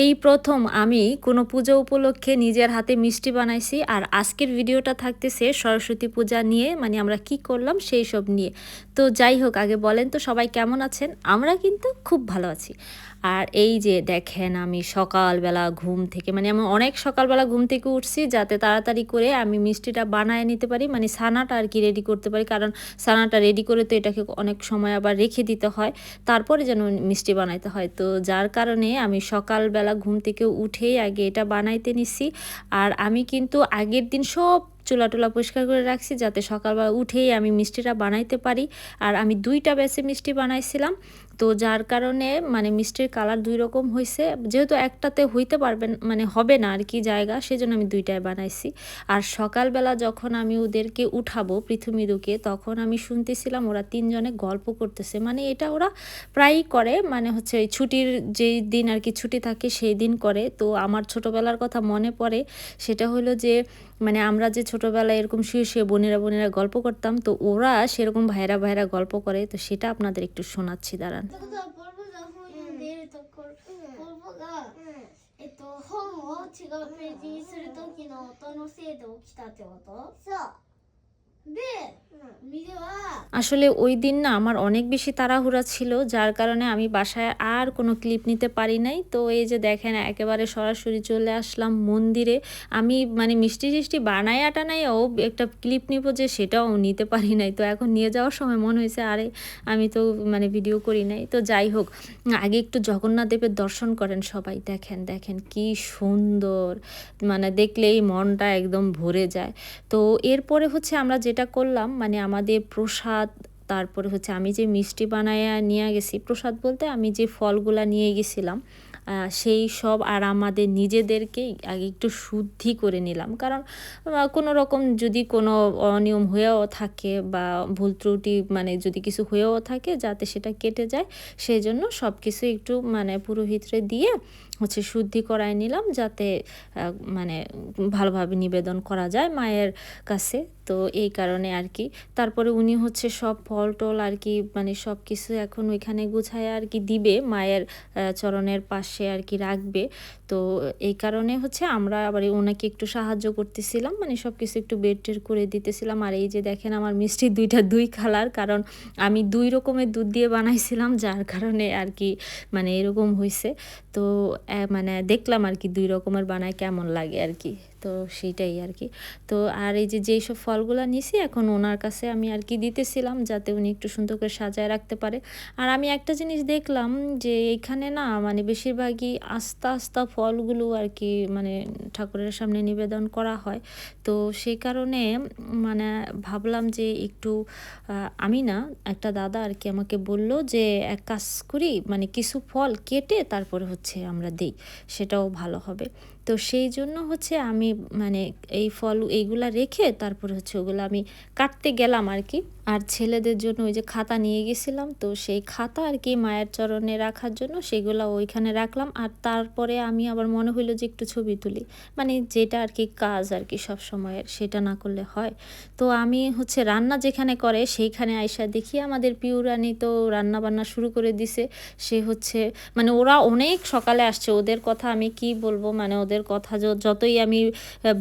এই প্রথম আমি কোনো পুজো উপলক্ষে নিজের হাতে মিষ্টি বানাইছি আর আজকের ভিডিওটা থাকতেছে সরস্বতী পূজা নিয়ে মানে আমরা কি করলাম সেই সব নিয়ে। তো যাই হোক, আগে বলেন তো সবাই কেমন আছেন? আমরা কিন্তু খুব ভালো আছি। আর এই যে দেখেন আমি সকালবেলা ঘুম থেকে মানে আমি অনেক সকালবেলা ঘুম থেকে উঠছি যাতে তাড়াতাড়ি করে আমি মিষ্টিটা বানায় নিতে পারি মানে সানাটা আর কি রেডি করতে পারি, কারণ সানাটা রেডি করে তো এটাকে অনেক সময় আবার রেখে দিতে হয়, তারপরে যেন মিষ্টি বানাইতে হয়। তো যার কারণে আমি সকালবেলা ঘুম থেকে উঠেই আগে এটা বানাইতে নিছি। আর আমি কিন্তু আগের দিন সব চুলা টুলা পরিষ্কার করে রাখছি যাতে সকালবেলা উঠেই আমি মিষ্টিটা বানাইতে পারি। আর আমি দুইটা ব্যাচে মিষ্টি বানাইছিলাম। তো যার কারণে মানে মিষ্টির কালার দুই রকম হয়েছে যেহেতু একটাতে হইতে পারবেন মানে হবে না আর কি জায়গা, সেজন্য আমি দুইটায় বানাইছি। আর সকালবেলা যখন আমি ওদেরকে উঠাবো পৃথিবীদুকে তখন আমি শুনতেছিলাম ওরা তিনজনে গল্প করতেছে। মানে এটা ওরা প্রায়ই করে মানে হচ্ছে ওই ছুটির যেই দিন আর কি ছুটি থাকে সেই দিন করে। তো আমার ছোটোবেলার কথা মনে পড়ে, সেটা হলো যে মানে আমরা যে ছোটোবেলায় এরকম শুয়ে শুয়ে বোনেরা বোনেরা গল্প করতাম, তো ওরা সেরকম ভাইরা ভাইরা গল্প করে। তো সেটা আপনাদের একটু শোনাচ্ছি, দাঁড়ান। ってことはポルポが本読んでいるところ、ポルポが、えっと、本を違うページにする時の音のせいで起きたってこと？そう আসলে ওই দিন না আমার অনেক বেশি তাড়াহুড়া ছিল, যার কারণে আমি বাসায় আর কোনো ক্লিপ নিতে পারি নাই। তো এই যে দেখেন, একেবারে সরাসরি চলে আসলাম মন্দিরে। আমি মানে মিষ্টি টিষ্টি বানায় আটা নাই ও একটা ক্লিপ নিব যে সেটাও নিতে পারি নাই। তো এখন নিয়ে যাওয়ার সময় মনে হয়েছে, আরে আমি তো মানে ভিডিও করি নাই। তো যাই হোক, আগে একটু জগন্নাথ দেবের দর্শন করেন সবাই। দেখেন দেখেন কি সুন্দর। মানে দেখলেই মনটা একদম ভরে যায়। তো এরপরে হচ্ছে আমরা যেটা করলাম মানে আমাদের প্রসাদ, তারপরে হচ্ছে আমি যে মিষ্টি বানায় নিয়ে গেছি, প্রসাদ বলতে আমি যে ফলগুলা নিয়ে গেছিলাম সেই সব আর আমাদের নিজেদেরকেই আগে একটু শুদ্ধি করে নিলাম। কারণ কোনো রকম যদি কোনো অনিয়ম হয়েও থাকে বা ভুল ত্রুটি মানে যদি কিছু হয়েও থাকে যাতে সেটা কেটে যায় সেই জন্য সব কিছু একটু মানে পুরোহিতরে দিয়ে হচ্ছে শুদ্ধি করায় নিলাম যাতে মানে ভালোভাবে নিবেদন করা যায় মায়ের কাছে। তো এই কারণে আর কি। তারপরে উনি হচ্ছে সব ফল টল আর কি মানে সব কিছু এখন ওইখানে গুছায় আর কি দিবে, মায়ের চরণের পাশে আর কি রাখবে। তো এই কারণে হচ্ছে আমরা আবার ওনাকে একটু সাহায্য করতেছিলাম মানে সব কিছু একটু বেড টেড করে দিতেছিলাম। আর এই যে দেখেন আমার মিষ্টি দুইটা দুই কালার, কারণ আমি দুই রকমের দুধ দিয়ে বানাইছিলাম, যার কারণে আর কি মানে এরকম হয়েছে তো মানে দেখলাম আর কি দুই রকমের বানায় কেমন লাগে আর কি। তো সেইটাই আর কি তো আর এই যে যেই সব ফলগুলো নিছি, এখন ওনার কাছে আমি আর কি দিতেছিলাম যাতে উনি একটু সুন্দর করে সাজায় রাখতে পারে। আর আমি একটা জিনিস দেখলাম যে এখানে না মানে বেশিরভাগই আস্তা আস্তা ফলগুলো আর কি মানে ঠাকুরের সামনে নিবেদন করা হয়। তো সেই কারণে মানে ভাবলাম যে, একটু আমি না একটা দাদা আর কি আমাকে বলল যে, এক কাজ করি মানে কিছু ফল কেটে তারপরে হচ্ছে আমরা দিই, সেটাও ভালো হবে। তো সেই জন্য হচ্ছে আমি মানে এই ফল এইগুলা রেখে তারপরে হচ্ছে ওগুলো আমি কাটতে গেলাম আর কি। আর ছেলেদের জন্য ওই যে খাতা নিয়ে গেছিলাম, তো সেই খাতা আর কি মায়ের চরণে রাখার জন্য সেগুলো ওইখানে রাখলাম। আর তারপরে আমি আবার মনে হইল যে একটু ছবি তুলি। মানে যেটা আর কি কাজ আর কি সব সময়ের সেটা না করলে হয়। তো আমি হচ্ছে রান্না যেখানে করে সেইখানে আয়সা দেখি আমাদের পিউরানি তো রান্না বান্না শুরু করে দিছে। সে হচ্ছে মানে ওরা অনেক সকালে আসছে। ওদের কথা আমি কি বলব? মানে ওদের কথা য- যতই আমি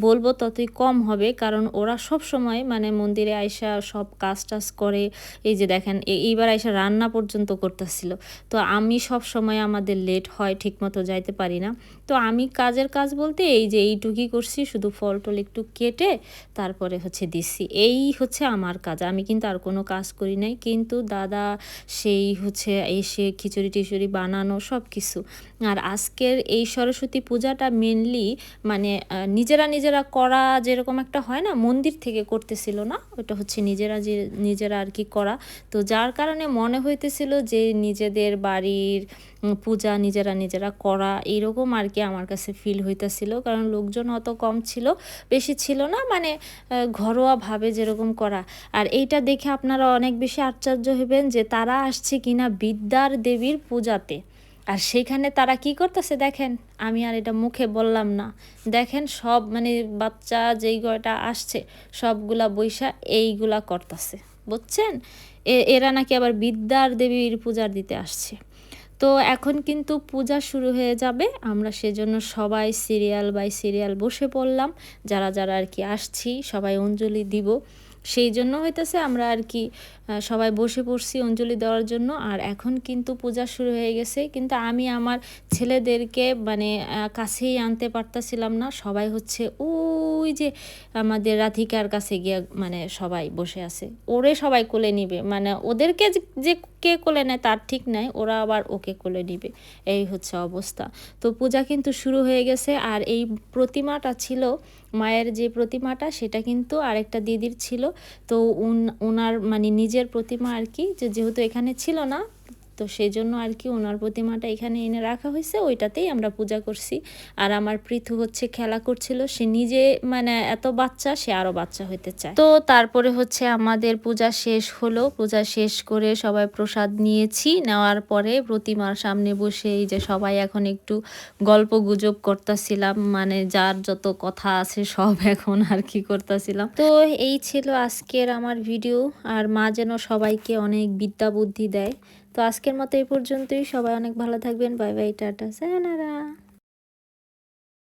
বলব ততই কম হবে। কারণ ওরা সব সময় মানে মন্দিরে আয়সা সব কাজ টাজ করে। এই যে দেখেন এইবার আয়সা রান্না পর্যন্ত করতেছিল। তো আমি সব সময় আমাদের লেট হয়, ঠিকমতো যাইতে পারি না। তো আমি কাজের কাজ বলতে এই যে এইটুকুই করছি, শুধু ফল টল একটু কেটে তারপরে হচ্ছে দিচ্ছি। এই হচ্ছে আমার কাজ। আমি কিন্তু আর কোনো কাজ করি নাই। কিন্তু দাদা সেই হচ্ছে এসে খিচুড়ি টিচুড়ি বানানো সব কিছু আর আজকের এই সরস্বতী পূজাটা মেনলি মানে নিজেরা নিজেরা করা যেরকম একটা হয় না, মন্দির থেকে করতেছিল না, ওটা হচ্ছে নিজেরা যে, নিজেরা আর কি করা। তো যার কারণে মনে হইতেছিল যে নিজেদের বাড়ির পূজা নিজেরা নিজেরা করা এরকম আর কি আমার কাছে ফিল হইতেছিল। কারণ লোকজন অত কম ছিল, বেশি ছিল না মানে ঘরোয়াভাবে যেরকম করা। আর এইটা দেখে আপনারা অনেক বেশি আশ্চর্য হবেন যে তারা আসছে কিনা বিদ্যার দেবীর পূজাতে। আর সেইখানে তারা কি করতেছে দেখেন? আমি আর এটা মুখে বললাম না। দেখেন সব মানে বাচ্চা যেই কয়টা আসছে, সবগুলা বৈশা এইগুলা করতেছে। বুঝছেন? এরা নাকি আবার বিদ্যার দেবীর পূজার দিতে আসছে। তো এখন কিন্তু পূজা শুরু হয়ে যাবে। আমরা সেজন্য সবাই সিরিয়াল বাই সিরিয়াল বসে পড়লাম। যারা যারা আর কি আসছি, সবাই অঞ্জলি দিব। সেই জন্য হইতেছে আমরা আর কি সবাই বসে পড়ছি অঞ্জলি দেওয়ার জন্য। আর এখন কিন্তু পূজা শুরু হয়ে গেছে, কিন্তু আমি আমার ছেলেদেরকে মানে কাছেই আনতে পারতাছিলাম না। সবাই হচ্ছে ওই যে আমাদের রাধিকার কাছে গিয়ে মানে সবাই বসে আছে। ওরে সবাই কোলে নিবে। মানে ওদেরকে যে- কে কোলে নেয় তার ঠিক নাই, ওরা আবার ওকে কোলে নিবে। এই হচ্ছে অবস্থা। তো পূজা কিন্তু শুরু হয়ে গেছে আর এই প্রতিমাটা ছিল, মায়ের যে প্রতিমাটা সেটা কিন্তু আরেকটা দিদির ছিল। তো উন- ওনার মানে নিজের প্রতিমা আর কি যেহেতু এখানে ছিল না তো সেই জন্য আর কি ওনার প্রতিমাটা এখানে এনে রাখা হয়েছে, ওইটাতেই আমরা পূজা করছি। আর আমার পৃথু হচ্ছে খেলা করছিল, সে নিজে মানে এত বাচ্চা, সে আরও বাচ্চা হইতে চায়। তো তারপরে হচ্ছে আমাদের পূজা শেষ হলো, পূজা শেষ করে সবাই প্রসাদ নিয়েছি, নেওয়ার পরে প্রতিমার সামনে বসে এই যে সবাই এখন একটু গল্প গুজব করতেছিলাম মানে যার যত কথা আছে সব এখন আর কি করতেছিলাম। তো এই ছিল আজকের আমার ভিডিও, আর মা যেন সবাইকে অনেক বিদ্যা বুদ্ধি দেয়। তো আজকের মতো এই পর্যন্তই। সবাই অনেক ভালো থাকবেন। Bye bye tata sayonara